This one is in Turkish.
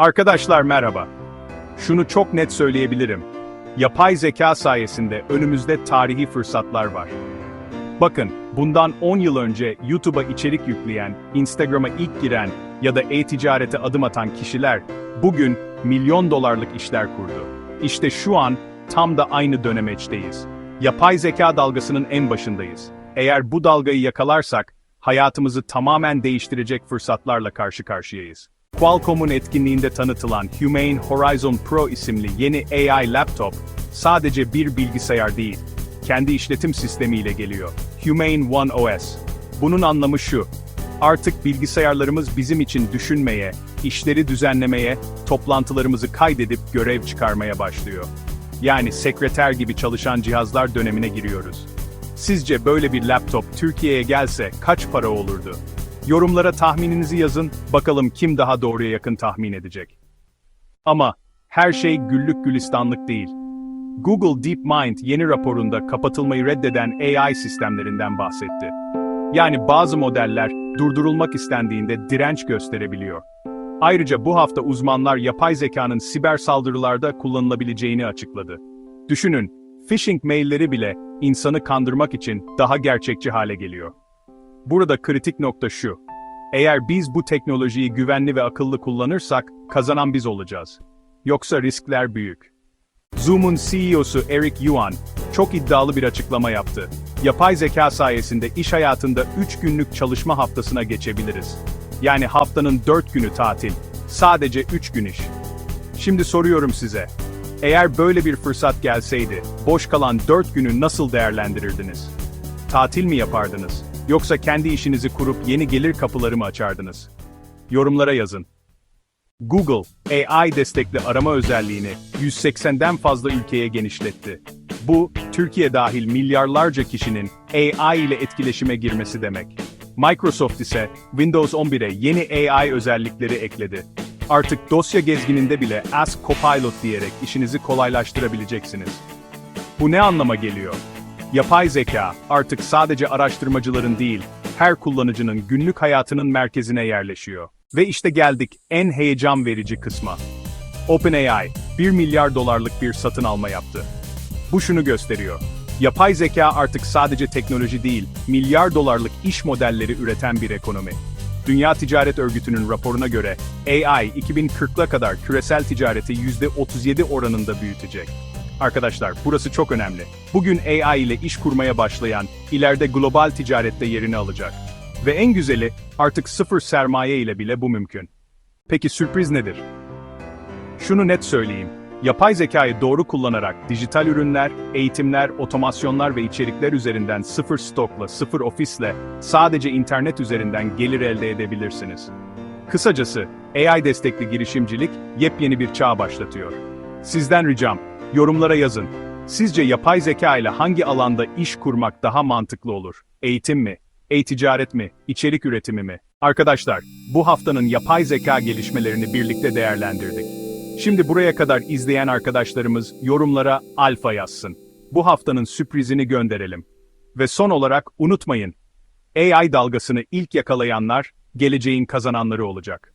Arkadaşlar merhaba. Şunu çok net söyleyebilirim. Yapay zeka sayesinde önümüzde tarihi fırsatlar var. Bakın, bundan 10 yıl önce YouTube'a içerik yükleyen, Instagram'a ilk giren ya da e-ticarete adım atan kişiler bugün milyon dolarlık işler kurdu. İşte şu an tam da aynı dönemeçteyiz. Yapay zeka dalgasının en başındayız. Eğer bu dalgayı yakalarsak hayatımızı tamamen değiştirecek fırsatlarla karşı karşıyayız. Qualcomm'un etkinliğinde tanıtılan Humane Horizon Pro isimli yeni AI laptop sadece bir bilgisayar değil, kendi işletim sistemiyle geliyor. Humane One OS. Bunun anlamı şu. Artık bilgisayarlarımız bizim için düşünmeye, işleri düzenlemeye, toplantılarımızı kaydedip görev çıkarmaya başlıyor. Yani sekreter gibi çalışan cihazlar dönemine giriyoruz. Sizce böyle bir laptop Türkiye'ye gelse kaç para olurdu? Yorumlara tahmininizi yazın, bakalım kim daha doğruya yakın tahmin edecek. Ama her şey güllük gülistanlık değil. Google DeepMind yeni raporunda kapatılmayı reddeden AI sistemlerinden bahsetti. Yani bazı modeller durdurulmak istendiğinde direnç gösterebiliyor. Ayrıca bu hafta uzmanlar yapay zekanın siber saldırılarda kullanılabileceğini açıkladı. Düşünün, phishing mailleri bile insanı kandırmak için daha gerçekçi hale geliyor. Burada kritik nokta şu. Eğer biz bu teknolojiyi güvenli ve akıllı kullanırsak, kazanan biz olacağız. Yoksa riskler büyük. Zoom'un CEO'su Eric Yuan, çok iddialı bir açıklama yaptı. Yapay zeka sayesinde iş hayatında 3 günlük çalışma haftasına geçebiliriz. Yani haftanın 4 günü tatil. Sadece 3 gün iş. Şimdi soruyorum size. Eğer böyle bir fırsat gelseydi, boş kalan 4 günü nasıl değerlendirirdiniz? Tatil mi yapardınız? Yoksa kendi işinizi kurup yeni gelir kapıları mı açardınız? Yorumlara yazın. Google, AI destekli arama özelliğini 180'den fazla ülkeye genişletti. Bu, Türkiye dahil milyarlarca kişinin AI ile etkileşime girmesi demek. Microsoft ise Windows 11'e yeni AI özellikleri ekledi. Artık dosya gezgininde bile Ask Copilot diyerek işinizi kolaylaştırabileceksiniz. Bu ne anlama geliyor? Yapay zeka artık sadece araştırmacıların değil, her kullanıcının günlük hayatının merkezine yerleşiyor. Ve işte geldik en heyecan verici kısma. OpenAI 1 milyar dolarlık bir satın alma yaptı. Bu şunu gösteriyor. Yapay zeka artık sadece teknoloji değil, milyar dolarlık iş modelleri üreten bir ekonomi. Dünya Ticaret Örgütü'nün raporuna göre AI 2040'la kadar küresel ticareti %37 oranında büyütecek. Arkadaşlar, burası çok önemli. Bugün AI ile iş kurmaya başlayan, ileride global ticarette yerini alacak. Ve en güzeli, artık sıfır sermaye ile bile bu mümkün. Peki sürpriz nedir? Şunu net söyleyeyim. Yapay zekayı doğru kullanarak dijital ürünler, eğitimler, otomasyonlar ve içerikler üzerinden sıfır stokla, sıfır ofisle, sadece internet üzerinden gelir elde edebilirsiniz. Kısacası, AI destekli girişimcilik yepyeni bir çağ başlatıyor. Sizden ricam, yorumlara yazın. Sizce yapay zeka ile hangi alanda iş kurmak daha mantıklı olur? Eğitim mi? E-ticaret mi? İçerik üretimi mi? Arkadaşlar, bu haftanın yapay zeka gelişmelerini birlikte değerlendirdik. Şimdi buraya kadar izleyen arkadaşlarımız yorumlara alfa yazsın. Bu haftanın sürprizini gönderelim. Ve son olarak unutmayın. AI dalgasını ilk yakalayanlar geleceğin kazananları olacak.